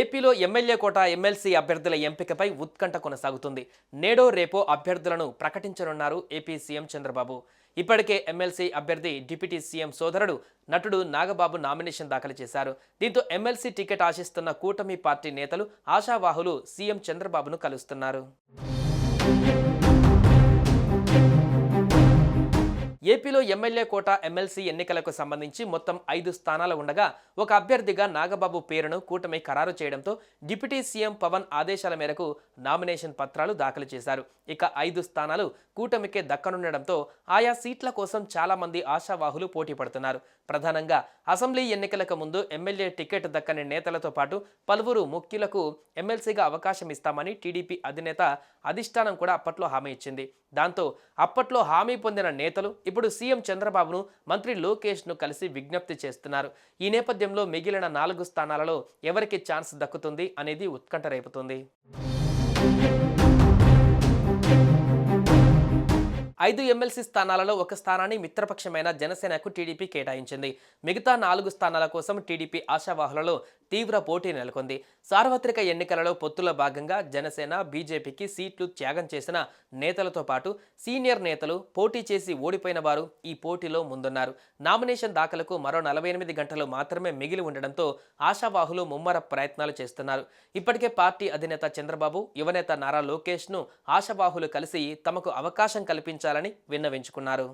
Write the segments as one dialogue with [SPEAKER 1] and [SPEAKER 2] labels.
[SPEAKER 1] ఏపీలో ఎమ్మెల్యే కోట ఎమ్మెల్సీ అభ్యర్థుల ఎంపికపై ఉత్కంఠ కొనసాగుతుంది. నేడో రేపో అభ్యర్థులను ప్రకటించనున్నారు ఏపీ సీఎం చంద్రబాబు. ఇప్పటికే ఎమ్మెల్సీ అభ్యర్థి డిప్యూటీ సీఎం సోదరుడు నటుడు నాగబాబు నామినేషన్ దాఖలు చేశారు. దీంతో ఎమ్మెల్సీ టికెట్ ఆశిస్తున్న కూటమి పార్టీ నేతలు ఆశావాహులు సీఎం చంద్రబాబును కలుస్తున్నారు. ఏపీలో ఎమ్మెల్యే కోట ఎమ్మెల్సీ ఎన్నికలకు సంబంధించి మొత్తం ఐదు స్థానాలు ఉండగా ఒక అభ్యర్థిగా నాగబాబు పేరును కూటమి ఖరారు చేయడంతో డిప్యూటీ సీఎం పవన్ ఆదేశాల మేరకు నామినేషన్ పత్రాలు దాఖలు చేశారు. ఇక ఐదు స్థానాలు కూటమికే దక్కనుండడంతో ఆయా సీట్ల కోసం చాలామంది ఆశావాహులు పోటీ పడుతున్నారు. ప్రధానంగా అసెంబ్లీ ఎన్నికలకు ముందు ఎమ్మెల్యే టికెట్ దక్కని నేతలతో పాటు పలువురు ముఖ్యులకు ఎమ్మెల్సీగా అవకాశం ఇస్తామని టీడీపీ అధినేత అధిష్టానం కూడా అప్పట్లో హామీ ఇచ్చింది. దాంతో అప్పట్లో హామీ పొందిన నేతలు ఇప్పుడు సీఎం చంద్రబాబును మంత్రి లోకేష్ను కలిసి విజ్ఞప్తి చేస్తున్నారు. ఈ నేపథ్యంలో మిగిలిన నాలుగు స్థానాలలో ఎవరికి ఛాన్స్ దక్కుతుంది అనేది ఉత్కంఠ రేపుతుంది. ఐదు ఎమ్మెల్సీ స్థానాలలో ఒక స్థానాన్ని మిత్రపక్షమైన జనసేనకు టీడీపీ కేటాయించింది. మిగతా నాలుగు స్థానాల కోసం టీడీపీ ఆశావాహులలో తీవ్ర పోటీ నెలకొంది. సార్వత్రిక ఎన్నికలలో పొత్తుల భాగంగా జనసేన బీజేపీకి సీట్లు త్యాగం చేసిన నేతలతో పాటు సీనియర్ నేతలు పోటీ చేసి ఓడిపోయిన వారు ఈ పోటీలో ముందున్నారు. నామినేషన్ దాఖలకు మరో నలభై ఎనిమిది గంటలు మాత్రమే మిగిలి ఉండడంతో ఆశావాహులు ముమ్మర ప్రయత్నాలు చేస్తున్నారు. ఇప్పటికే పార్టీ అధినేత చంద్రబాబు యువనేత నారా లోకేష్ను ఆశావాహులు కలిసి తమకు అవకాశం కల్పించాలని విన్నవించుకున్నారు.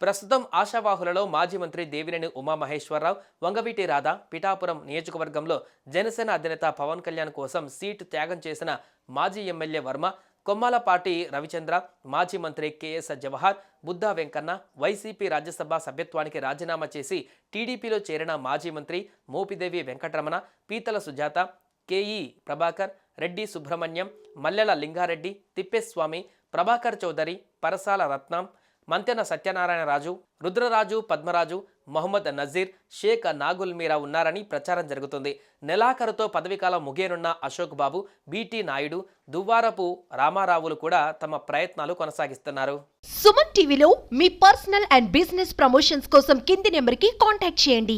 [SPEAKER 1] ప్రస్తుతం ఆశావాహులలో మాజీ మంత్రి దేవినేని ఉమామహేశ్వరరావు వంగవీటి రాధా పిఠాపురం నియోజకవర్గంలో జనసేన అధినేత పవన్ కళ్యాణ్ కోసం సీటు త్యాగం చేసిన మాజీ ఎమ్మెల్యే వర్మ కొమ్మాలపాటి రవిచంద్ర మాజీ మంత్రి K S Jawahar Buddha Venkanna YCP Rajya Sabha సభ్యత్వానికి రాజీనామా చేసి టీడీపీలో చేరిన మాజీ మంత్రి మోపిదేవి వెంకటరమణ పీతల సుజాత కేఈ ప్రభాకర్ రెడ్డి సుబ్రహ్మణ్యం మల్లెల లింగారెడ్డి తిప్పేస్వామి ప్రభాకర్ చౌదరి పరసాల రత్నం మంతెన సత్యనారాయణరాజు రుద్రరాజు పద్మరాజు మహమ్మద్ నజీర్ షేక్ నాగుల్ మీరా ఉన్నారని ప్రచారం జరుగుతుంది. నెలాఖరుతో పదవీకాలం ముగియనున్న అశోక్ బాబు బీటీ నాయుడు దువ్వారపు రామారావులు కూడా తమ ప్రయత్నాలు కొనసాగిస్తున్నారు.
[SPEAKER 2] సుమన్ టీవీలో మీ పర్సనల్ అండ్ బిజినెస్ ప్రమోషన్స్ కోసం కింది నెంబర్కి కాంటాక్ట్ చేయండి.